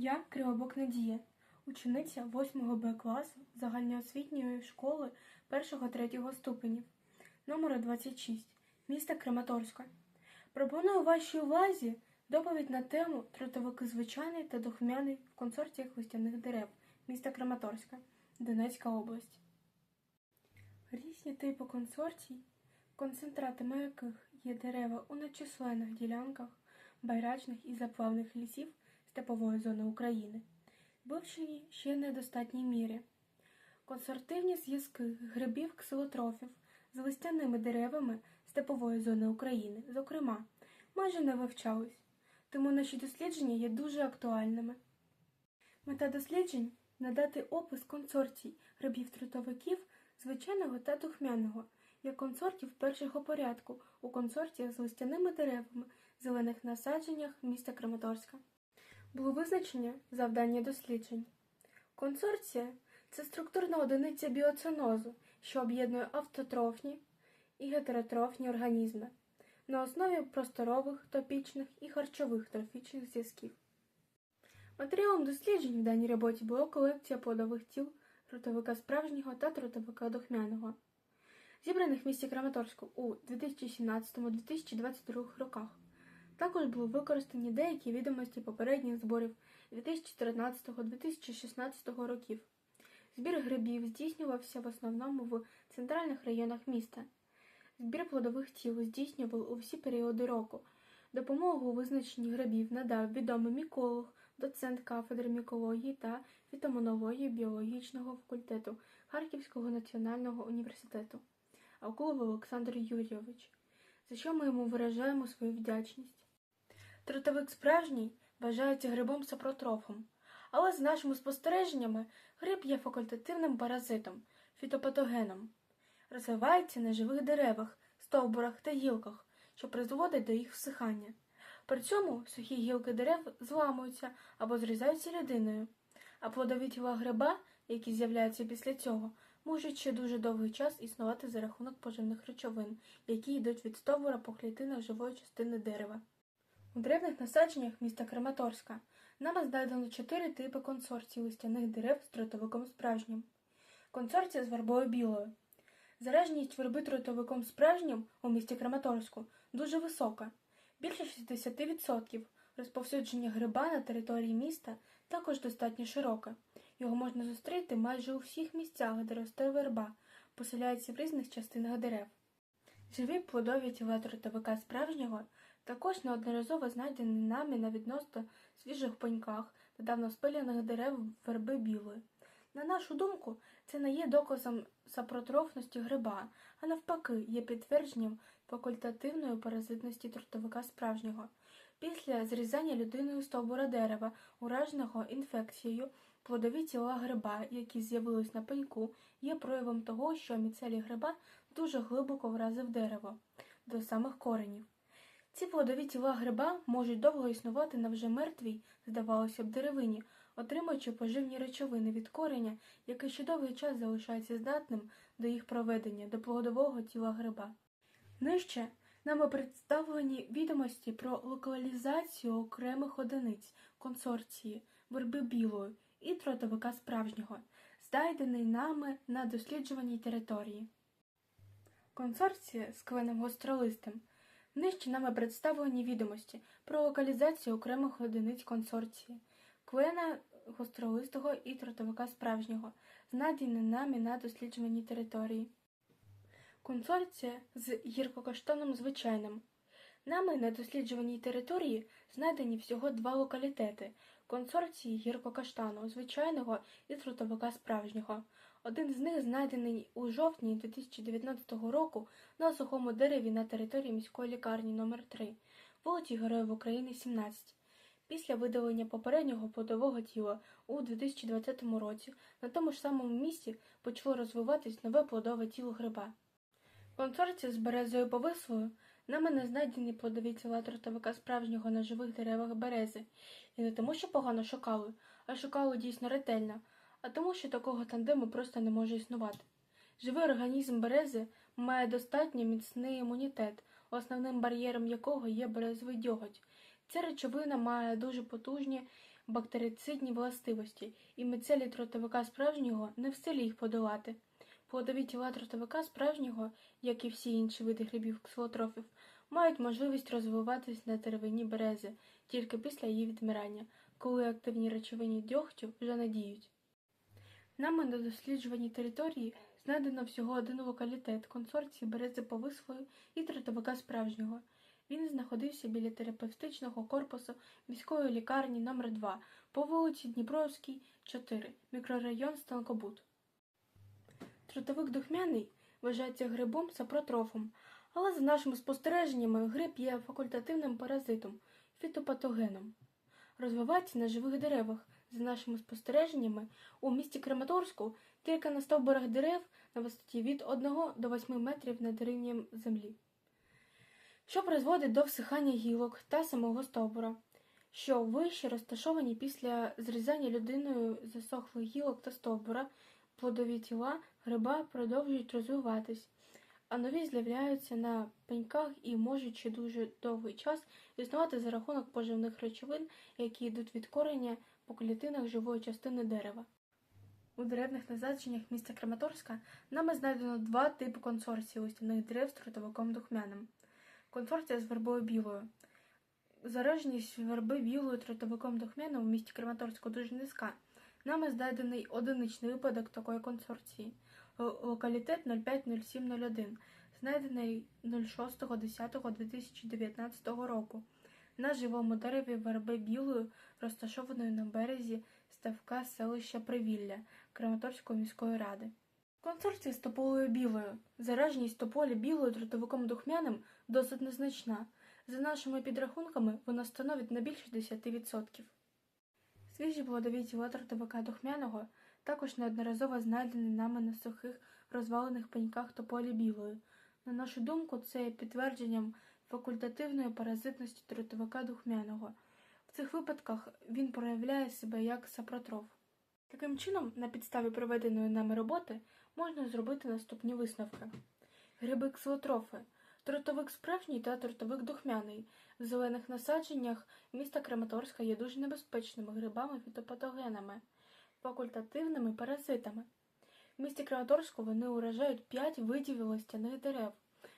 Я Кривобок Надія, учениця 8 Б класу загальноосвітньої школи 1-3 ступенів, номер 26, міста Краматорська. Пропоную вашій увазі доповідь на тему тротовики звичайний та духмяний в консорціях листяних дерев міста Краматорська, Донецька область. Різні типи консорцій, концентратами яких є дерева у нечисленних ділянках байрачних і заплавних лісів степової зони України, вивчені ще в недостатній мірі. Консортивні зв'язки грибів ксилотрофів з листяними деревами степової зони України, зокрема, майже не вивчались, тому наші дослідження є дуже актуальними. Мета досліджень надати опис консорцій грибів-трутовиків звичайного та духмяного, як консортів першого порядку у консорціях з листяними деревами зелених насадженнях міста Краматорська. Було визначення завдання досліджень. Консорція це структурна одиниця біоценозу, що об'єднує автотрофні і гетеротрофні організми на основі просторових, топічних і харчових трофічних зв'язків. Матеріалом досліджень в даній роботі була колекція плодових тіл трутовика справжнього та трутовика духмяного, зібраних в місті Краматорську у 2017-2022 роках. Також були використані деякі відомості попередніх зборів 2013-2016 років. Збір грибів здійснювався в основному в центральних районах міста. Збір плодових тіл здійснювали у всі періоди року. Допомогу у визначенні грибів надав відомий міколог, доцент кафедри мікології та фітомонології біологічного факультету Харківського національного університету Акулов Олександр Юрійович, за що ми йому виражаємо свою вдячність. Трутовик справжній вважається грибом сапротрофом, але з нашими спостереженнями гриб є факультативним паразитом, фітопатогеном. Розвивається на живих деревах, стовбурах та гілках, що призводить до їх всихання. При цьому сухі гілки дерев зламуються або зрізаються людиною, а плодові тіла гриба, які з'являються після цього, можуть ще дуже довгий час існувати за рахунок поживних речовин, які йдуть від стовбура по клітинах живої частини дерева. У древних насадженнях міста Краматорська нами знайдено чотири типи консорцій листяних дерев з тротовиком справжнім. Консорція з вербою білою. Зараженість верби тротовиком справжнім у місті Краматорську дуже висока. Більше 60%. Розповсюдження гриба на території міста також достатньо широке. Його можна зустріти майже у всіх місцях, де росте верба, поселяється в різних частинах дерев. Живі плодові тіла тротовика справжнього також неодноразово знайдені нами на відносно свіжих пеньках недавно спиляних дерев верби білої. На нашу думку, це не є доказом сапротрофності гриба, а навпаки, є підтвердженням факультативної паразитності трутовика справжнього. Після зрізання людиною стовбура дерева, ураженого інфекцією, плодові тіла гриба, які з'явились на пеньку, є проявом того, що міцелій гриба дуже глибоко вразив дерево до самих коренів. Ці плодові тіла гриба можуть довго існувати на вже мертвій, здавалося б, деревині, отримуючи поживні речовини від кореня, який ще довгий час залишається здатним до їх проведення до плодового тіла гриба. Нижче нами представлені відомості про локалізацію окремих одиниць консорції верби білої і тротовика справжнього, знайдений нами на досліджуваній території. Консорція з кленом гостролистим Нижче нами представлені відомості про локалізацію окремих одиниць консорції, клена гостролистого і тротовика справжнього, знайдені нами на досліджуваній території. Консорція з гіркокаштоном звичайним. Нами на досліджуваній території знайдені всього два локалітети консорції гіркокаштану звичайного і трутовика справжнього. Один з них знайдений у жовтні 2019 року на сухому дереві на території міської лікарні номер 3 вулиці Героїв України, 17. Після видалення попереднього плодового тіла у 2020 році на тому ж самому місці почало розвиватись нове плодове тіло гриба. Консорція з березою повислою нами не знайдені тіла тротовика справжнього на живих деревах берези, і не тому, що погано шукали, а шукали дійсно ретельно, а тому, що такого тандему просто не може існувати. Живий організм берези має достатньо міцний імунітет, основним бар'єром якого є березовий дьоготь. Ця речовина має дуже потужні бактерицидні властивості, і мицелі тротовика справжнього не в силі їх подолати. Плодові тіла тротовика справжнього, як і всі інші види грибів ксилотрофів, мають можливість розвиватись на деревині берези тільки після її відмирання, коли активні речовині дьогтю вже не діють. Нами на досліджуваній території знайдено всього один локалітет консорції берези повислої і тротовика справжнього. Він знаходився біля терапевтичного корпусу міської лікарні номер 2 по вулиці Дніпровській, 4, мікрорайон Станкобут. Тротовик духмяний вважається грибом сапротрофом, але за нашими спостереженнями гриб є факультативним паразитом, фітопатогеном. Розвивається на живих деревах. За нашими спостереженнями, у місті Краматорську тільки на стовбурах дерев на висоті від 1 до 8 метрів над рівнем землі, що призводить до всихання гілок та самого стовбура, що вище розташовані після зрізання людиною засохлих гілок та стовбура, плодові тіла гриба продовжують розвиватись, а нові з'являються на пеньках і можуть ще дуже довгий час існувати за рахунок поживних речовин, які йдуть від кореня по клітинах живої частини дерева. У деревних насадженнях міста Краматорська нами знайдено два типи консорції листяних дерев з тротовиком духмяним. Консорція з вербою білою. Зараженість верби білою тротовиком духмяним у місті Краматорську дуже низька. Нами знайдений одиничний випадок такої консорції. Локалітет 050701, знайдений 06.10.2019 року на живому дереві верби білої, розташованої на березі ставка селища Привілля Краматорської міської ради. Консорція з тополею білою. Зараженість тополі білою тротовиком духмяним досить незначна. За нашими підрахунками, вона становить не більше 10%. Свіжі плодові тіла тротовика духмяного також неодноразово знайдені нами на сухих розвалених пеньках тополі білої. На нашу думку, це є підтвердженням факультативної паразитності тротовика духмяного. В цих випадках він проявляє себе як сапротроф. Таким чином, на підставі проведеної нами роботи можна зробити наступні висновки. Гриби ксилотрофи, тротовик справжній та тротовик духмяний. В зелених насадженнях міста Краматорська є дуже небезпечними грибами фітопатогенами, факультативними паразитами. В місті Краматорську вони уражають 5 видів листяних дерев,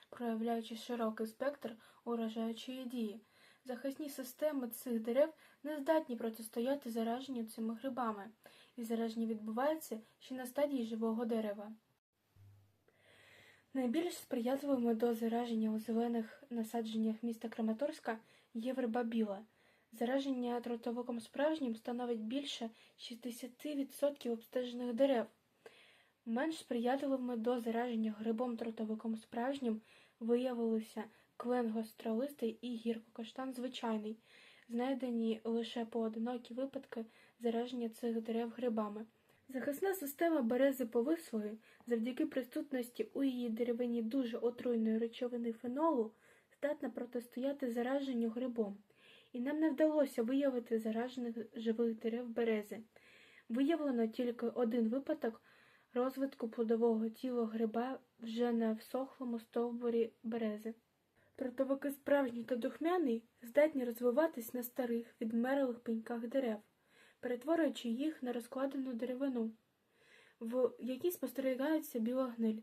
проявляючи широкий спектр уражаючої дії. Захисні системи цих дерев не здатні протистояти зараженню цими грибами, і зараження відбувається ще на стадії живого дерева. Найбільш сприятливими до зараження у зелених насадженнях міста Краматорська є верба біла. Зараження тротовиком справжнім становить більше 60% обстежених дерев. Менш сприятливими до зараження грибом тротовиком справжнім виявилися клен гостролистий і гіркокаштан звичайний, знайдені лише поодинокі випадки зараження цих дерев грибами. Захисна система берези повислої завдяки присутності у її деревині дуже отруйної речовини фенолу здатна протистояти зараженню грибом, і нам не вдалося виявити заражених живих дерев берези. Виявлено тільки один випадок розвитку плодового тіла гриба вже на всохлому стовбурі берези. Тротовики справжній та духмяний здатні розвиватись на старих відмерлих пеньках дерев, перетворюючи їх на розкладену деревину, в якій спостерігається біла гниль.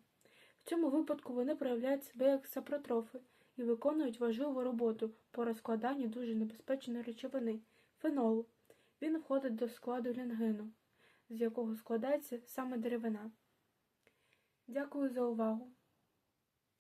В цьому випадку вони проявляють себе як сапротрофи і виконують важливу роботу по розкладанню дуже небезпечної речовини фенолу. Він входить до складу лінгену, з якого складається саме деревина. Дякую за увагу!